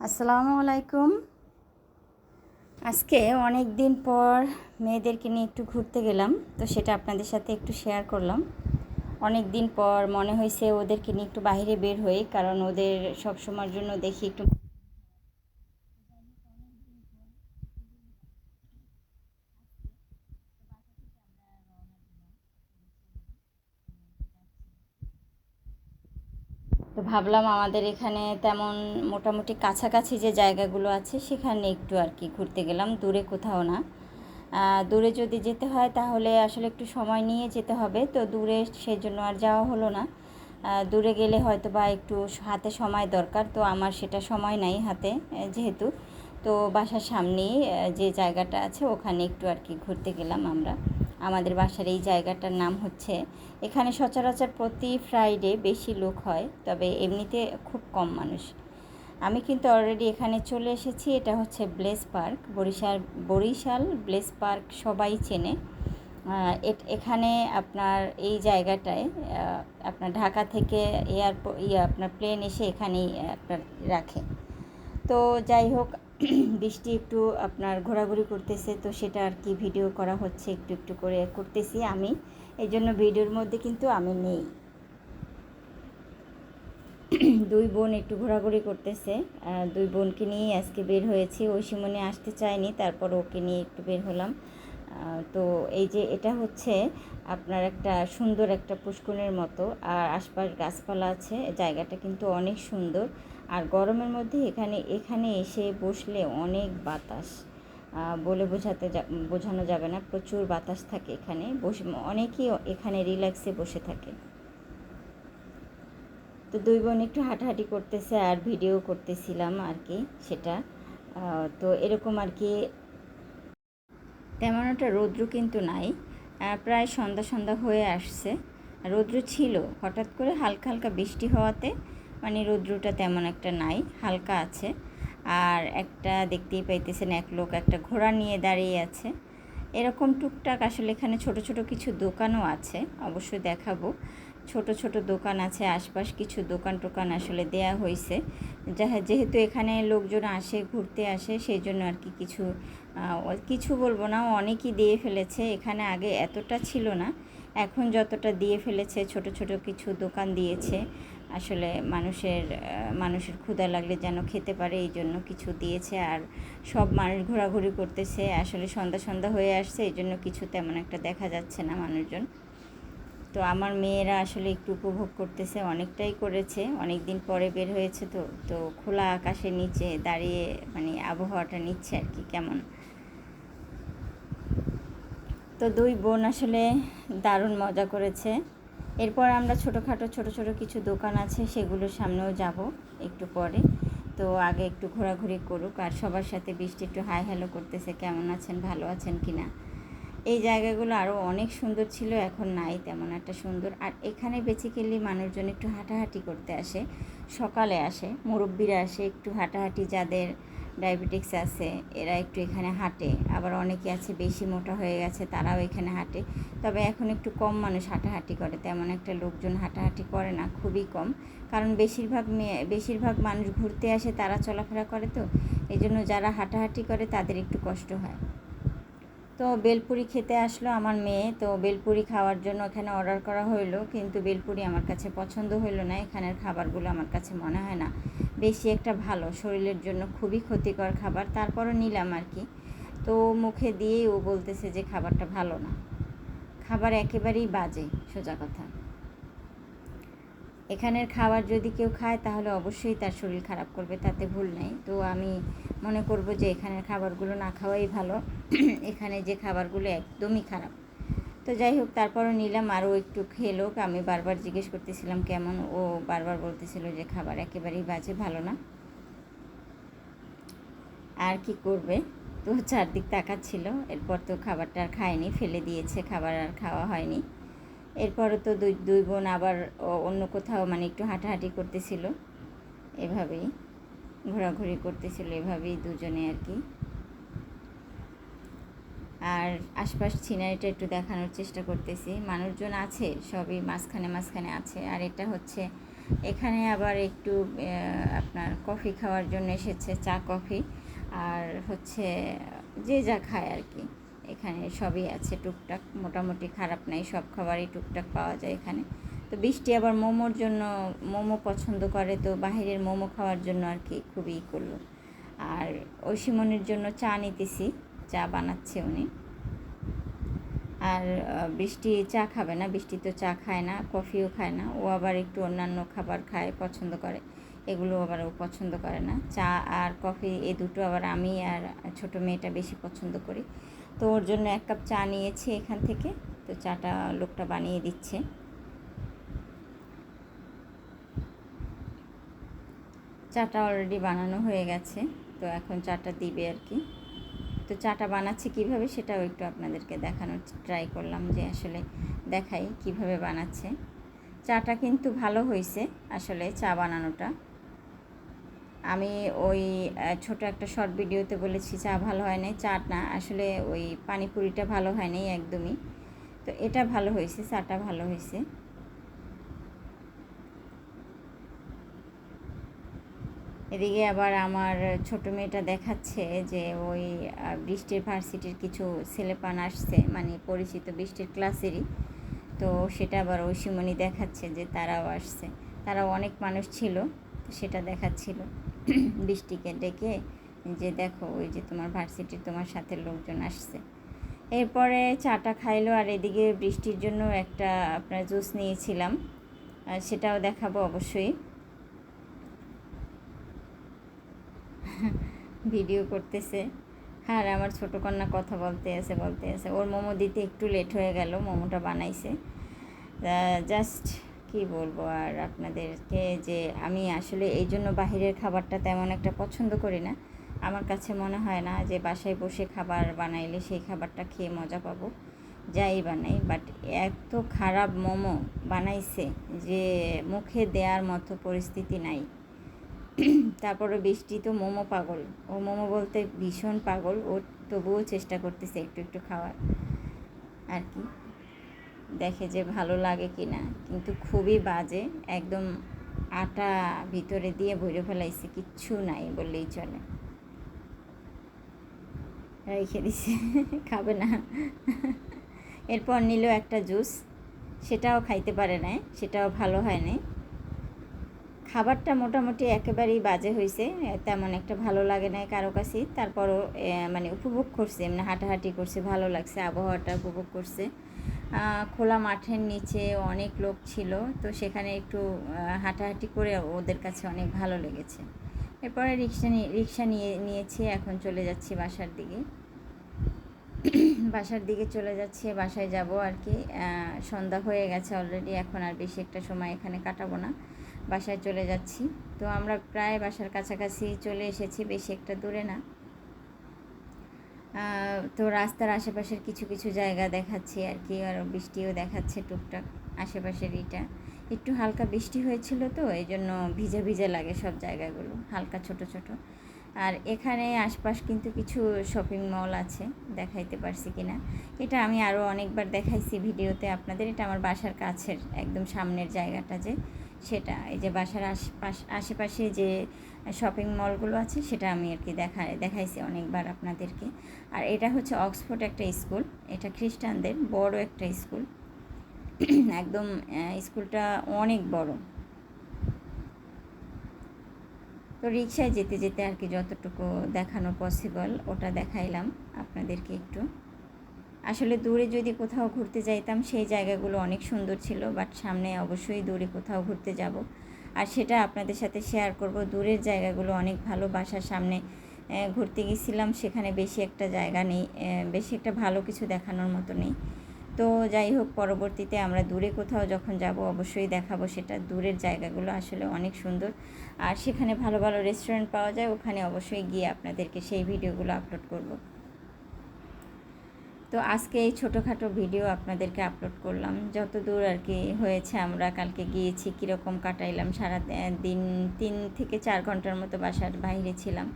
আসসালামু আলাইকুম। আজকে অনেক দিন পর মেয়েদেরকে নিয়ে একটু ঘুরতে গেলাম, তো সেটা আপনাদের সাথে একটু শেয়ার করলাম। অনেক দিন পর মনে হয়েছে ওদেরকে নিয়ে একটু বাইরে বের হই, কারণ ওদের সব সময়ের জন্য দেখি একটু তো ভাবলাম আমাদের এখানে তেমন মোটামুটি কাছাকাছি যে জায়গাগুলো আছে, সেখানে একটু আর কি ঘুরতে গেলাম, দূরে কোথাও না। দূরে যদি যেতে হয় তাহলে আসলে একটু সময় নিয়ে যেতে হবে, তো দূরে সেজন্য আর যাওয়া হলো না। দূরে গেলে হয়তো বা একটু হাতে সময় দরকার, তো আমার সেটা সময় নাই হাতে যেহেতু। তো বাসার সামনেই যে জায়গাটা আছে ওখানে একটু আর কি ঘুরতে গেলাম আমরা। আমাদের বাসার এই জায়গাটার নাম হচ্ছে। এখানে সচরাচর প্রতি ফ্রাইডে বেশি লোক হয়, তবে এমনিতে খুব কম মানুষ। আমি কিন্তু অলরেডি এখানে চলে এসেছি, এটা হচ্ছে Bless Park Barishal Barishal Bless Park সবাই চেনে। এখানে আপনার এই জায়গাটায় আপনার ঢাকা থেকে এয়ারপোর্ট ইয়ে আপনার প্লেন এসে এখানেই আপনার রাখে। তো যাই হোক বৃষ্টি একটু আপনার ঘোরাঘুরি করতেছে, তো সেটা আর কি ভিডিও করা হচ্ছে, একটু একটু করে করতেছি আমি। এই জন্য ভিডিওর মধ্যে কিন্তু আমি নেই। দুই বোন একটু ঘোরাঘুরি করতেছে দুই বোনকে নিয়েই আজকে বের হয়েছি। ঐশিমনি আসতে চায়নি, তারপর ওকে নিয়ে একটু বের হলাম। তো এই যে এটা হচ্ছে আপনার একটা সুন্দর একটা পুষ্করের মতো, আর আশপাশ গাছপালা আছে, জায়গাটা কিন্তু অনেক সুন্দর। আর গরমের মধ্যে এখানে এখানে এসে বসলে অনেক বাতাস। বলে বোঝাতে বোঝানো যাবে না, প্রচুর বাতাস থাকে এখানে। বসে অনেকেই এখানে রিল্যাক্সে বসে থাকে। তো দুই বোন একটু হাঁটাহাঁটি করতেছে আর ভিডিও করতেছিলাম আর কি সেটা। তো এরকম আর কি। তেমন একটা রৌদ্র কিন্তু নাই। প্রায় সন্ধ্যা সন্ধ্যা হয়ে আসছে। রৌদ্র ছিল হঠাৎ করে হালকা হালকা বৃষ্টি হওয়াতে মানে রৌদ্রটা তেমন একটা নাই, হালকা আছে। আর একটা দেখতেই পাইতেছেন এক লোক একটা ঘোড়া নিয়ে দাঁড়িয়ে আছে। এরকম টুকটাক আসলে এখানে ছোট ছোট কিছু দোকানও আছে অবশ্যই দেখাবো। ছোট ছোট দোকান আছে, আশপাশ কিছু দোকান টোকান আসলে দেয়া হয়েছে যেহেতু এখানে লোকজন আসে, ঘুরতে আসে, সেই জন্য আর কি কিছু কিছু বলব না, অনেকই দিয়ে ফেলেছে। এখানে আগে এতটা ছিল না, এখন যতটা দিয়ে ফেলেছে, ছোট ছোট কিছু দোকান দিয়েছে। আসলে মানুষের মানুষের ক্ষুধা লাগলে যেন খেতে পারে, এই জন্য কিছু দিয়েছে। আর সব মানুষ ঘোরাঘুরি করতেছে, আসলে সন্ধ্যা সন্ধ্যা হয়ে আসছে, এই জন্য কিছু তেমন একটা দেখা যাচ্ছে না মানুষজন। তো আমার মেয়েরা আসলে একটু উপভোগ করতেছে, অনেকটাই করেছে। অনেক দিন পরে বের হয়েছে তো তো খোলা আকাশের নিচে দাঁড়িয়ে মানে আবহাওয়াটা নিচ্ছে আর কি, কেমন? তো দুই বোন আসলে দারুণ মজা করেছে। এরপর আমরা ছোটোখাটো, ছোট ছোট কিছু দোকান আছে, সেগুলোর সামনেও যাব একটু পরে। তো আগে একটু ঘোরাঘুরি করুক, আর সবার সাথে বৃষ্টি একটু হাই হ্যালো করতেছে, কেমন আছেন, ভালো আছেন কি না? এই জায়গাগুলো আরও অনেক সুন্দর ছিল, এখন নাই তেমন একটা সুন্দর। আর এখানে বেসিক্যালি মানুষজন একটু হাঁটাহাঁটি করতে আসে, সকালে আসে, মুরব্বীরা আসে একটু হাঁটাহাঁটি, যাদের ডায়াবেটিক্স আছে, এরা একটু এখানে হাঁটে, আবার অনেকে আছে বেশি মোটা হয়ে গেছে, তারাও এখানে হাঁটে। তবে এখন একটু কম মানুষ হাঁটাহাঁটি করে, তেমন একটা লোকজন হাঁটাহাঁটি করে না, খুবই কম। কারণ বেশিরভাগ মেয়ে, বেশিরভাগ মানুষ ঘুরতে আসে, তারা চলাফেরা করে তো এই জন্য যারা হাঁটাহাঁটি করে তাদের একটু কষ্ট হয়। তো বেলপুরি খেতে আসলো আমার মেয়ে, তো বেলপুরি খাওয়ার জন্য এখানে অর্ডার করা হইল, কিন্তু বেলপুরি আমার কাছে পছন্দ হইল না, এখানের খাবারগুলো আমার কাছে মনে হয় না। বেশি একটা ভালো, শরীরের জন্য খুবই ক্ষতিকর খাবার, তারপরও নিলাম আর কি। তো মুখে দিয়েই ও বলতেছে যে খাবারটা ভালো না। খাবার একেবারেই বাজে, সোজা কথা। এখানের খাবার যদি কেউ খায়, তাহলে অবশ্যই তার শরীর খারাপ করবে, তাতে ভুল নেই। তো আমি মনে করব যে এখানের খাবারগুলো না খাওয়াই ভালো। এখানে যে খাবারগুলো একদমই খারাপ। তো যাই হোক, তারপরও নিলাম। আরও একটু খেলোক আমি বারবার জিজ্ঞেস করতেছিলাম কেমন। ও বারবার বলতেছিল যে খাবার একেবারেই বাজে, ভালো না। আর কি করবে? তো চারদিক তাকাচ্ছিল। এরপর তো খাবারটা আর খায়নি, ফেলে দিয়েছে। খাবার আর খাওয়া হয়নি। এরপরও তো দুই দুই বোন আবার অন্য কোথাও মানে একটু হাঁটাহাঁটি করতেছিল। এভাবেই, ঘোরাঘুরি করতেছিল। এভাবেই দুজনে আর কি। আর আশপাশ সিনারিটা একটু দেখানোর চেষ্টা করতেছি। মানুষজন আছে, সবই মাঝখানে মাঝখানে আছে। আর এটা হচ্ছে, এখানে আবার একটু আপনার কফি খাওয়ার জন্য এসেছে, চা কফি। আর হচ্ছে, যে যা খায় আর কি এখানে সবই আছে, টুকটাক মোটামুটি খারাপ নাই, সব খাবারই টুকটাক পাওয়া যায় এখানে। তো বৃষ্টি আবার মোমোর জন্য, মোমো পছন্দ করে, তো বাহিরের মোমো খাওয়ার জন্য আর কি খুবই করল। আর ঐশিমনির জন্য চা নিতেছি। চা বানাচ্ছে উনি। আর বৃষ্টি চা খাবে না, বৃষ্টি তো চা খায় না, কফিও খায় না, ও আবার একটু অন্যান্য খাবার খায়, পছন্দ করে। এগুলো আবার ও পছন্দ করে না। চা আর কফি এই দুটো আবার আমি আর ছোট মেয়েটা বেশি পছন্দ করি। তো ওর জন্য এক কাপ চা নিয়েছি এখান থেকে। তো চাটা লোকটা বানিয়ে দিচ্ছে। চাটা অলরেডি বানানো হয়ে গেছে। তো এখন চাটা দিবে আর কি। তো চাটা বানাচ্ছে কীভাবে সেটাও একটু আপনাদেরকে দেখানোর ট্রাই করলাম যে আসলে দেখাই কীভাবে বানাচ্ছে। চাটা কিন্তু ভালো হয়েছে আসলে চা বানানোটা। আমি ওই ছোট একটা শর্ট ভিডিওতে বলেছি, চা ভালো হয় নাই, চা না। আসলে ওই পানিপুরিটা ভালো হয় নাই একদমই। তো এটা ভালো হয়েছে, চাটা ভালো হয়েছে। এদিকে আবার আমার ছোট মেয়েটা দেখাচ্ছে যে ওই বৃষ্টির ভার্সিটির কিছু ছেলেপান আসছে মানে পরিচিত বৃষ্টির ক্লাসেরই। তো সেটা আবার ঐশিমণি দেখাচ্ছে যে তারাও আসছে। তারাও অনেক মানুষ ছিল, সেটা দেখাচ্ছিল। বৃষ্টিকে ডেকে যে দেখো ওই যে তোমার ভার্সিটির তোমার সাথে লোকজন আসছে। এরপরে চাটা খাইলো আর এদিকে বৃষ্টির জন্য একটা আপনার জুস নিয়েছিলাম। সেটাও দেখাবো অবশ্যই। ভিডিও করতেছে। আর আমার ছোটো কন্যা কথা বলতে আছে বলতে আছে। ওর মোমো দিতে একটু লেট হয়ে গেল, মোমোটা বানাইছে। জাস্ট কি বলব আর আপনাদেরকে যে আমি আসলে এই জন্য বাহিরের খাবারটা তেমন একটা পছন্দ করি না। আমার কাছে মনে হয় না যে বাসায় বসে খাবার বানাইলে সেই খাবারটা খেয়ে মজা পাবো। যাই বানাই বাট এত খারাপ মোমো বানাইছে যে মুখে দেওয়ার মতো পরিস্থিতি নাই। তারপরে বৃষ্টি তো মোমো পাগল। ও মোমো বলতে ভীষণ পাগল। ও তবুও চেষ্টা করতেছে একটু একটু খাওয়ার। আর কি। দেখে যে ভালো লাগে কি না। কিন্তু খুবই বাজে। একদম আটা ভিতরে দিয়ে ভরে ফেলাইছে। কিচ্ছু নাই বললেই চলে। রেখে দিছে। খাবে না। এরপর নিল একটা জুস। সেটাও খাইতে পারে নাই। সেটাও ভালো হয় নাই। খাবারটা মোটামুটি একেবারেই বাজে হয়েছে তেমন একটা ভালো লাগে না কারও কাছেই তারপরও মানে উপভোগ করছে, এমনি হাঁটাহাঁটি করছে, ভালো লাগছে, আবহাওয়াটা উপভোগ করছে। খোলা মাঠের নিচে অনেক লোক ছিল, তো সেখানে একটু হাঁটাহাঁটি করে ওদের কাছে অনেক ভালো লেগেছে। এরপরে রিক্সা নিয়ে রিক্সা নিয়ে, নিয়েছি, এখন চলে যাচ্ছি বাসার দিকে। বাসার দিকে চলে যাচ্ছি, বাসায় যাব আর কি। সন্ধ্যা হয়ে গেছে অলরেডি, এখন আর বেশি একটা সময় এখানে কাটাবো না। বাসায় চলে যাচ্ছি। তো আমরা প্রায় বাসার কাছাকাছি চলে এসেছি, বেশি একটা দূরে না। তো রাস্তার আশেপাশের কিছু কিছু জায়গা দেখাচ্ছি আর কি, আর বৃষ্টিও দেখাচ্ছে টুকটাক আশেপাশের এটা একটু হালকা বৃষ্টি হয়েছিল তো এই জন্য ভিজে ভিজে লাগে সব জায়গাগুলো, হালকা ছোট ছোট। আর এখানে আশপাশ কিন্তু কিছু শপিং মল আছে, দেখাইতে পারছি কিনা। এটা আমি আরও অনেকবার দেখাইছি ভিডিওতে আপনাদের, এটা আমার বাসার কাছের, একদম সামনের জায়গাটা যে। সেটা, এই যে বাসার আশপাশ আশেপাশে যে শপিং মলগুলো আছে, সেটা আমি আর কি দেখা, দেখাইছি অনেকবার আপনাদেরকে। আর এটা হচ্ছে অক্সফোর্ড একটা স্কুল, এটা খ্রিস্টানদের, বড় একটা স্কুল। একদম স্কুলটা অনেক বড়। তো রিক্সায় যেতে যেতে আর কি যতটুকু দেখানো পসিবল ওটা দেখাইলাম আপনাদেরকে একটু। আসলে দূরে যদি কোথাও ঘুরতে যাইতাম, সেই জায়গাগুলো অনেক সুন্দর ছিল বাট সামনে অবশ্যই দূরে কোথাও ঘুরতে যাব। আর সেটা আপনাদের সাথে শেয়ার করব, দূরের জায়গাগুলো অনেক ভালো বাসার সামনে ঘুরতে গেছিলাম, সেখানে বেশি একটা জায়গা নেই বেশি একটা ভালো কিছু দেখানোর মতো নেই। তো যাই হোক, পরবর্তীতে আমরা দূরে কোথাও যখন যাব, অবশ্যই দেখাবো সেটা। দূরের জায়গাগুলো আসলে অনেক সুন্দর। আর সেখানে ভালো ভালো রেস্টুরেন্ট পাওয়া যায়, ওখানে অবশ্যই গিয়ে আপনাদেরকে সেই ভিডিওগুলো আপলোড করব। তো আজকে এই ছোটোখাটো ভিডিও আপনাদেরকে আপলোড করলাম। যত দূর আর কি হয়েছে আমরা কালকে গিয়েছি, কীরকম কাটাইলাম, সারা দিন তিন থেকে চার ঘণ্টার মতো বাসার বাইরে ছিলাম।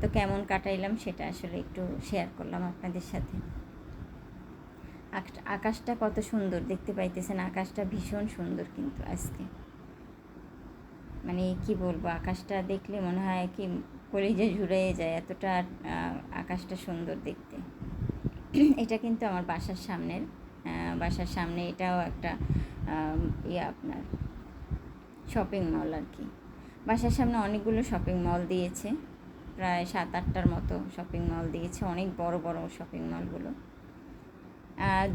তো কেমন কাটাইলাম সেটা আসলে একটু শেয়ার করলাম আপনাদের সাথে। আকাশটা কত সুন্দর, দেখতে পাইতেছেন আকাশটা ভীষণ সুন্দর কিন্তু আজকে। মানে কি বলব, আকাশটা দেখলে মনে হয় কি কলিজা জুড়ে যায়, এতটা আকাশটা সুন্দর দেখতে। এটা কিন্তু আমার বাসার সামনের বাসার সামনে এটাও একটা ইয়ে আপনার শপিং মল আর কি বাসার সামনে অনেকগুলো শপিং মল দিয়েছে, প্রায় সাত আটটার মতো শপিং মল দিয়েছে, অনেক বড় বড় শপিং মলগুলো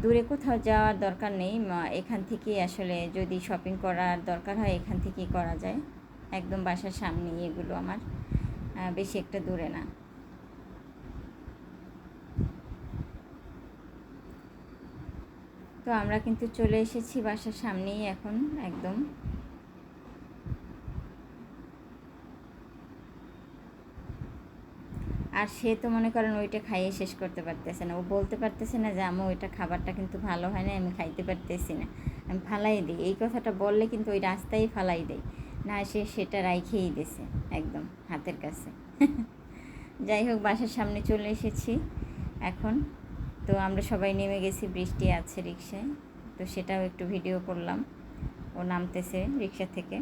দূরে কোথাও যাওয়ার দরকার নেই এখান থেকেই আসলে যদি শপিং করার দরকার হয়, এখান থেকেই করা যায়। একদম বাসার সামনেই এগুলো আমার বেশি একটা দূরে না। তো আমরা কিন্তু চলে এসেছি বাসার সামনেই এখন, একদম। আর সে তো মনে করেন ওইটা খাইয়ে শেষ করতে পারতেছে না। ও বলতে পারতেছে না যে আমি ওইটা খাবারটা কিন্তু ভালো হয় না আমি খাইতে পারতেছি না। আমি ফালাই দিই। এই কথাটা বললে কিন্তু ওই রাস্তায় ফালাই দেয়। না, সে সেটা রাইখেই দিছে, একদম, হাতের কাছে। যাই হোক, বাসার সামনে চলে এসেছি এখন। তো আমরা সবাই নেমে গেছি, বৃষ্টি আছে রিক্সায় তো সেটাও একটু ভিডিও করলাম। ও নামতেছে রিক্সা থেকে।